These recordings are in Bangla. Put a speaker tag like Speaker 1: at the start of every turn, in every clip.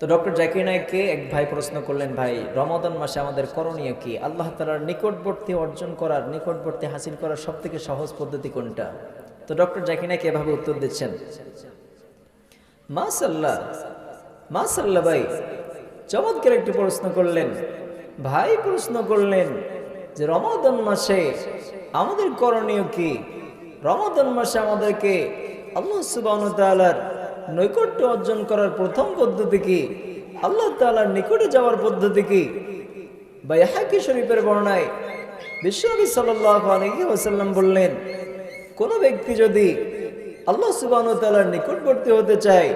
Speaker 1: তো ডক্টর জাকির নায়ককে এক ভাই প্রশ্ন করলেন, ভাই, রমাদান মাসে আমাদের করণীয় কি? আল্লাহ তালার নিকটবর্তী অর্জন করার, নিকটবর্তী হাসিল করার সব থেকে সহজ পদ্ধতি কোনটা? তো ডক্টর জাকির নায়ক এভাবে উত্তর দিচ্ছেন মাসাল্লাহ মাসাল্লাহ ভাই। চমৎকার একটি প্রশ্ন করলেন, ভাই প্রশ্ন করলেন যে রমাদান মাসে আমাদের করণীয় কি? রমাদান মাসে আমাদেরকে আল্লাহ সুবাহ তাআলার নৈকট্য অর্জন করার প্রথম পদ্ধতি কি? আল্লাহ তালার নিকটে যাওয়ার পদ্ধতি কি? বা ইহাকি শরীফের বর্ণায় বিশ্বনবী ওয়াসাল্লাম বললেন, কোন ব্যক্তি যদি আল্লাহ সুবান ওয়া তাআলার নিকটবর্তী হতে চায়,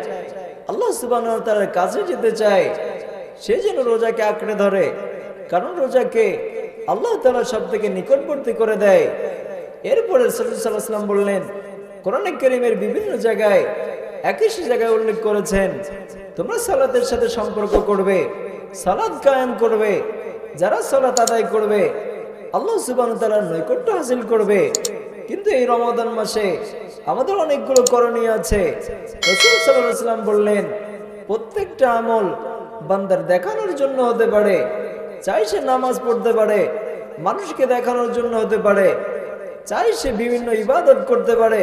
Speaker 1: আল্লাহ সুবান ওয়া তাআলার কাছে যেতে চায়, সে যেন রোজাকে আঁকড়ে ধরে। কারণ রোজাকে আল্লাহ তাআলা সব থেকে নিকটবর্তী করে দেয়। এরপরে আলাইহি বললেন, কোরআনে কারীমের বিভিন্ন জায়গায় একই জায়গায় উল্লেখ করেছেন, তোমরা সালাতের সাথে সম্পর্ক করবে সালাদ কায়েম করবে, যারা সালাত আদায় করবে, আল্লাহ সুবান তালার নৈকট্য হাসিল করবে। কিন্তু এই রমাদান মাসে আমাদের অনেকগুলো করণীয় আছে। রসুল সাল্লাম বললেন, প্রত্যেকটা আমল বান্দার দেখানোর জন্য হতে পারে চাই সে নামাজ পড়তে পারে, মানুষকে দেখানোর জন্য হতে পারে চাই সে বিভিন্ন ইবাদত করতে পারে,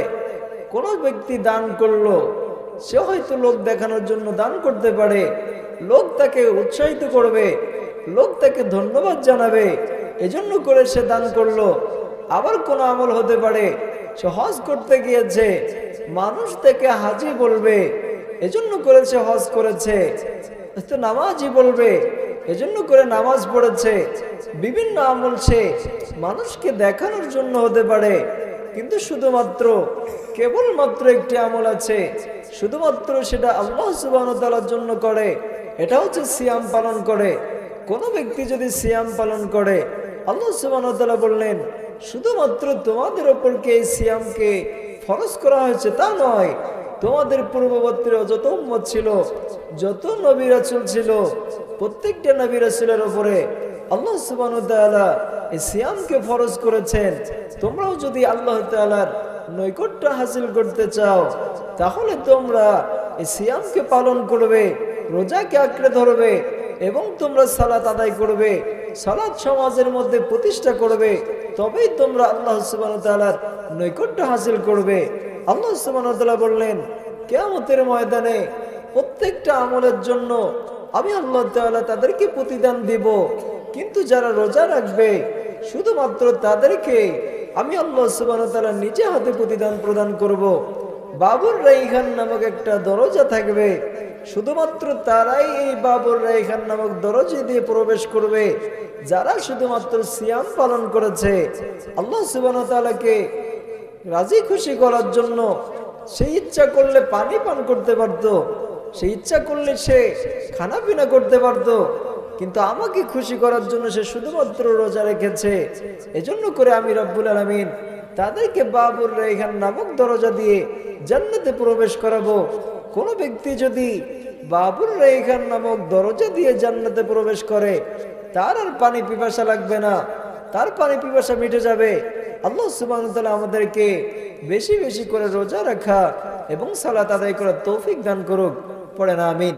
Speaker 1: কোনো ব্যক্তি দান করল সে হয়তো লোক দেখানোর জন্য দান করতে পারে। লোক তাকে উৎসাহিত করবে, লোক তাকে ধন্যবাদ জানাবে। এজন্য করে সে দান করল। আবার কোনো আমল হতে পারে। সে হজ করতে গিয়েছে। মানুষ তাকে হাজি বলবে। এজন্য করে সে হজ করেছে। নামাজই বলবে। এজন্য করে নামাজ পড়েছে। বিভিন্ন আমল সে মানুষকে দেখানোর জন্য হতে পারে। কিন্তু শুধুমাত্র কেবলমাত্র একটি আমল আছে। শুধুমাত্র সেটা আল্লাহ সুবাহ জন্য করে, এটা হচ্ছে সিয়াম পালন করে। কোন ব্যক্তি যদি সিয়াম পালন করে, আল্লাহ সুবাহ বললেন, শুধুমাত্র তোমাদের ওপর কে এই সিয়ামকে ফরজ করা হয়েছে তা নয়, তোমাদের পূর্ববর্তীরা যত উম্মত ছিল, যত নবী ছিল, প্রত্যেকটা নবী রাসূলের উপরে আল্লাহ সুবাহ এই সিয়ামকে ফরজ করেছেন। তোমরাও যদি আল্লাহ তাআলার নৈকট্য হাসিল করতে চাও, তাহলে তোমরা এই সিয়ামকে পালন করবে, রোজাকে আঁকড়ে ধরবে এবং তোমরা সালাত আদায় করবে, সালাত সমাজের মধ্যে প্রতিষ্ঠা করবে, তবেই তোমরা আল্লাহ সুবাহ তাআলার নৈকট্য হাসিল করবে। আল্লাহ সুবাহ তাআলা বললেন, কেয়ামতের ময়দানে প্রত্যেকটা আমলের জন্য আমি আল্লাহ তাদেরকে প্রতিদান দিব। কিন্তু যারা রোজা রাখবে শুধুমাত্র তাদেরকে আমি আল্লাহ তাআলা নিজে হাতে প্রতিদান প্রদান করব। বাবুর রাইখান নামক একটা দরজা থাকবে শুধুমাত্র তারাই এই বাবুর রাইখান নামক দরজা দিয়ে প্রবেশ করবে যারা শুধুমাত্র সিয়াম পালন করেছে, আল্লাহ সুবান তালাকে রাজি খুশি করার জন্য সে ইচ্ছা করলে পানি পান করতে পারতো সে ইচ্ছা করলে সে খানা পিনা করতে পারতো কিন্তু আমাকে খুশি করার জন্য সে শুধুমাত্র রোজা রেখেছে। এজন্য করে আমি রব্বুল আলমিন তাদেরকে বাবুর রেখান নামক দরজা দিয়ে জান্নাতে প্রবেশ করাবো। কোনো ব্যক্তি যদি বাবুর রেখান নামক দরজা দিয়ে জান্নাতে প্রবেশ করে, তার আর পানি পিপাসা লাগবে না। তার পানি পিপাসা মিটে যাবে। আল্লাহ সুবাহ আমাদেরকে বেশি বেশি করে রোজা রাখা এবং সালাত আদায় করার তৌফিক দান করুক। পড়ে না, আমিন।